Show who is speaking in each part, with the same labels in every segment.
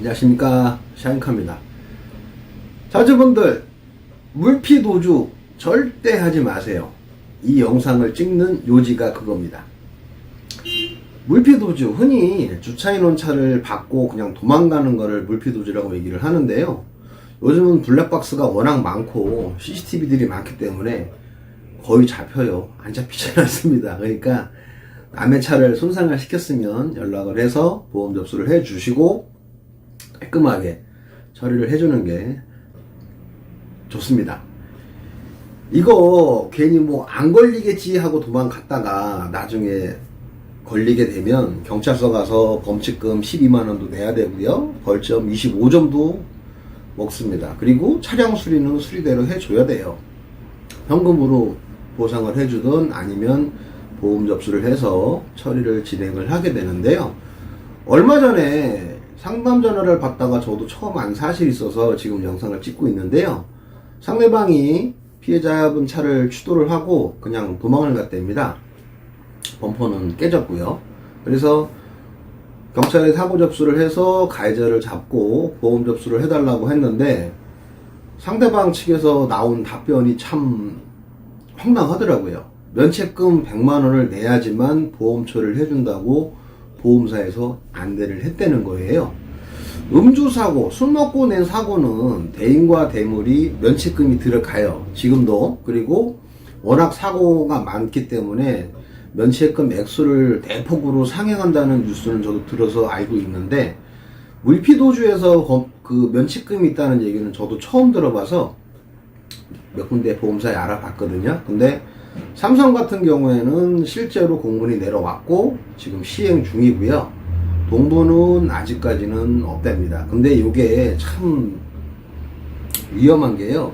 Speaker 1: 안녕하십니까. 샤인카입니다. 자주분들 물피 도주 절대 하지 마세요. 이 영상을 찍는 요지가 그겁니다. 물피 도주 흔히 주차해놓은 차를 받고 그냥 도망가는 거를 물피 도주라고 얘기를 하는데요. 요즘은 블랙박스가 워낙 많고 CCTV들이 많기 때문에 거의 잡혀요. 안 잡히지 않습니다. 그러니까 남의 차를 손상을 시켰으면 연락을 해서 보험 접수를 해 주시고 깔끔하게 처리를 해주는 게 좋습니다. 이거 괜히 뭐 안 걸리겠지 하고 도망갔다가 나중에 걸리게 되면 경찰서 가서 범칙금 12만원도 내야 되고요. 벌점 25점도 먹습니다. 그리고 차량 수리는 수리대로 해줘야 돼요. 현금으로 보상을 해주든 아니면 보험 접수를 해서 처리를 진행을 하게 되는데요. 얼마 전에 상담 전화를 받다가 저도 처음 안 사실이 있어서 지금 영상을 찍고 있는데요. 상대방이 피해자분 차를 추돌을 하고 그냥 도망을 갔답니다. 범퍼는 깨졌고요. 그래서 경찰에 사고 접수를 해서 가해자를 잡고 보험 접수를 해달라고 했는데 상대방 측에서 나온 답변이 참 황당하더라고요. 면책금 100만 원을 내야지만 보험 처리를 해준다고 보험사에서 안내를 했다는 거예요. 음주 사고, 술 먹고 낸 사고는 대인과 대물이 면책금이 들어가요. 지금도. 그리고 워낙 사고가 많기 때문에 면책금 액수를 대폭으로 상향한다는 뉴스는 저도 들어서 알고 있는데 물피도주에서 검- 그 면책금이 있다는 얘기는 저도 처음 들어봐서 몇 군데 보험사에 알아봤거든요. 근데 삼성 같은 경우에는 실제로 공문이 내려왔고 지금 시행 중이고요. 동부는 아직까지는 없답니다. 근데 이게 참 위험한 게요.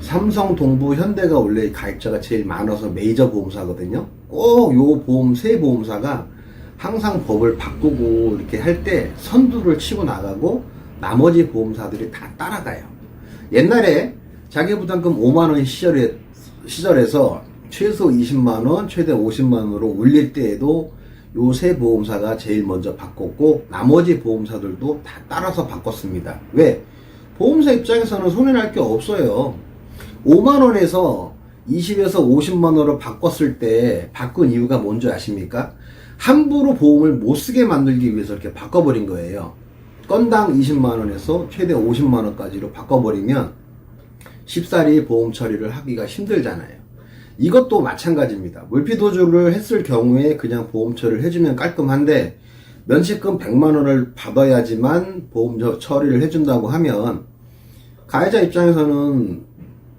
Speaker 1: 삼성, 동부, 현대가 원래 가입자가 제일 많아서 메이저 보험사거든요. 꼭 요 보험 세 보험사가 항상 법을 바꾸고 이렇게 할 때 선두를 치고 나가고 나머지 보험사들이 다 따라가요. 옛날에 자기 부담금 5만 원 시절에, 시절에서 최소 20만 원, 최대 50만 원으로 올릴 때에도 요세 보험사가 제일 먼저 바꿨고 나머지 보험사들도 다 따라서 바꿨습니다. 왜? 보험사 입장에서는 손해날 게 없어요. 5만 원에서 20에서 50만 원으로 바꿨을 때 바꾼 이유가 뭔지 아십니까? 함부로 보험을 못 쓰게 만들기 위해서 이렇게 바꿔버린 거예요. 건당 20만 원에서 최대 50만 원까지로 바꿔버리면 쉽사리 보험 처리를 하기가 힘들잖아요. 이것도 마찬가지입니다. 물피 도주를 했을 경우에 그냥 보험 처리를 해주면 깔끔한데 면책금 100만 원을 받아야지만 보험 저- 처리를 해준다고 하면 가해자 입장에서는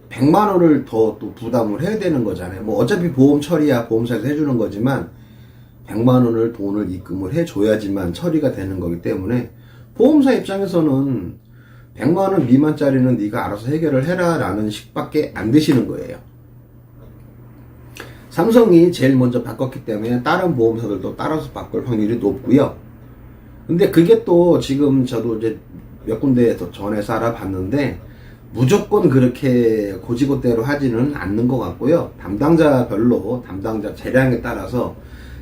Speaker 1: 100만 원을 더 또 부담을 해야 되는 거잖아요. 뭐 어차피 보험 처리야 보험사에서 해주는 거지만 100만 원을 돈을 입금을 해줘야지만 처리가 되는 거기 때문에 보험사 입장에서는 100만 원 미만짜리는 네가 알아서 해결을 해라 라는 식밖에 안 되시는 거예요. 삼성이 제일 먼저 바꿨기 때문에 다른 보험사들도 따라서 바꿀 확률이 높고요. 근데 그게 또 지금 저도 이제 몇 군데 더 전에서 알아봤는데 무조건 그렇게 고지고대로 하지는 않는 것 같고요. 담당자별로 담당자 재량에 따라서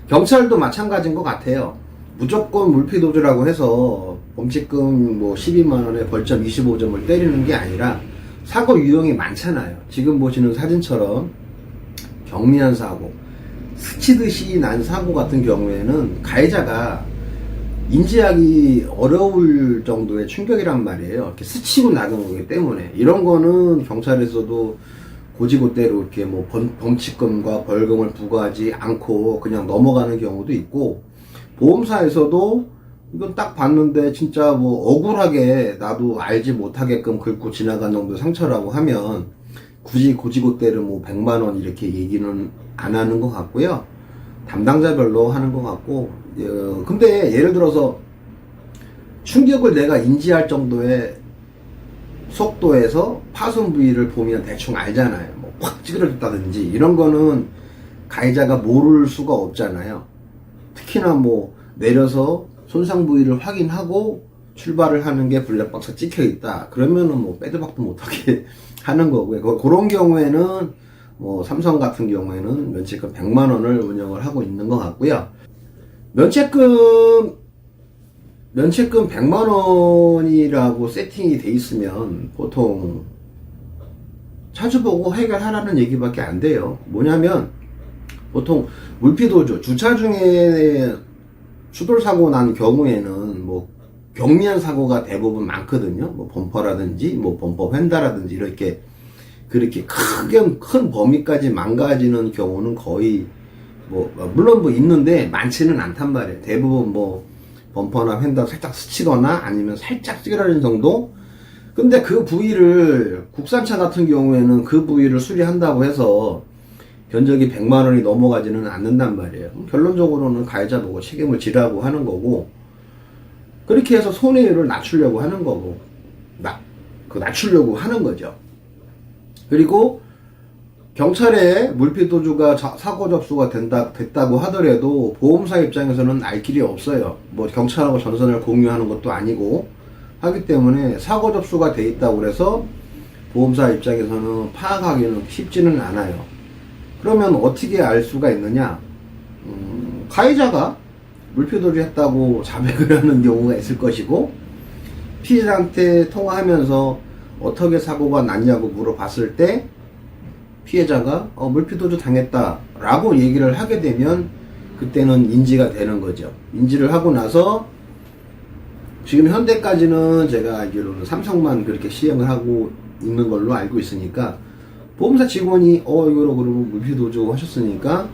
Speaker 1: 경찰도 마찬가지인 것 같아요. 무조건 물피 도주라고 해서 범칙금 뭐 12만 원에 벌점 25점을 때리는 게 아니라 사고 유형이 많잖아요. 지금 보시는 사진처럼 경미한 사고, 스치듯이 난 사고 같은 경우에는 가해자가 인지하기 어려울 정도의 충격이란 말이에요. 이렇게 스치고 나간 거기 때문에 이런 거는 경찰에서도 고지고대로 이렇게 뭐 범, 범칙금과 벌금을 부과하지 않고 그냥 넘어가는 경우도 있고 보험사에서도 이건 딱 봤는데 진짜 뭐 억울하게 나도 알지 못하게끔 긁고 지나간 정도 상처라고 하면 굳이 고지고대로 뭐 100만 원 이렇게 얘기는 안 하는 것 같고요. 담당자별로 하는 것 같고 어, 근데 예를 들어서 충격을 내가 인지할 정도의 속도에서 파손 부위를 보면 대충 알잖아요. 뭐 확 찌그러졌다든지 이런 거는 가해자가 모를 수가 없잖아요. 특히나 뭐 내려서 손상 부위를 확인하고 출발을 하는 게 블랙박스 찍혀 있다. 그러면은 뭐 빼도 박도 못하게 하는 거고요. 그- 그런 경우에는 뭐 삼성 같은 경우에는 면책금 100만 원을 운영을 하고 있는 것 같고요. 면책금 면책금 100만 원이라고 세팅이 돼 있으면 보통 차주 보고 해결하라는 얘기밖에 안 돼요. 뭐냐면 보통 물피도주 주차 중에 추돌 사고 난 경우에는 뭐 경미한 사고가 대부분 많거든요. 뭐 범퍼라든지 뭐 범퍼 휀다라든지 이렇게 그렇게 크게 큰 범위까지 망가지는 경우는 거의 뭐 물론 뭐 있는데 많지는 않단 말이에요. 대부분 뭐 범퍼나 휀다 살짝 스치거나 아니면 살짝 찌그러진 정도. 근데 그 부위를 국산차 같은 경우에는 그 부위를 수리한다고 해서 견적이 100만 원이 넘어가지는 않는단 말이에요. 결론적으로는 가해자 보고 책임을 지라고 하는 거고 그렇게 해서 손해율을 낮추려고 하는 거고 나, 그 낮추려고 하는 거죠. 그리고 경찰에 물피도주가 자- 사고 접수가 된다, 됐다고 하더라도 보험사 입장에서는 알 길이 없어요. 뭐 경찰하고 전선을 공유하는 것도 아니고 하기 때문에 사고 접수가 돼 있다고 그래서 보험사 입장에서는 파악하기는 쉽지는 않아요. 그러면 어떻게 알 수가 있느냐? 음, 가해자가 물표도주 했다고 자백을 하는 경우가 있을 것이고 피해자한테 통화하면서 어떻게 사고가 났냐고 물어봤을 때 피해자가 어, 물피도주 당했다라고 얘기를 하게 되면 그때는 인지가 되는 거죠. 인지를 하고 나서 지금 현대까지는 제가 알기로는 삼성만 그렇게 시행을 하고 있는 걸로 알고 있으니까 보험사 직원이 어 이거로 그러면 물피 도주 하셨으니까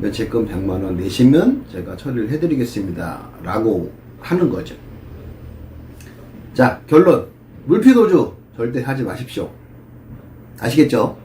Speaker 1: 면책금 100만 원 내시면 제가 처리를 해드리겠습니다. 라고 하는 거죠. 자 결론. 물피 도주 절대 하지 마십시오. 아시겠죠?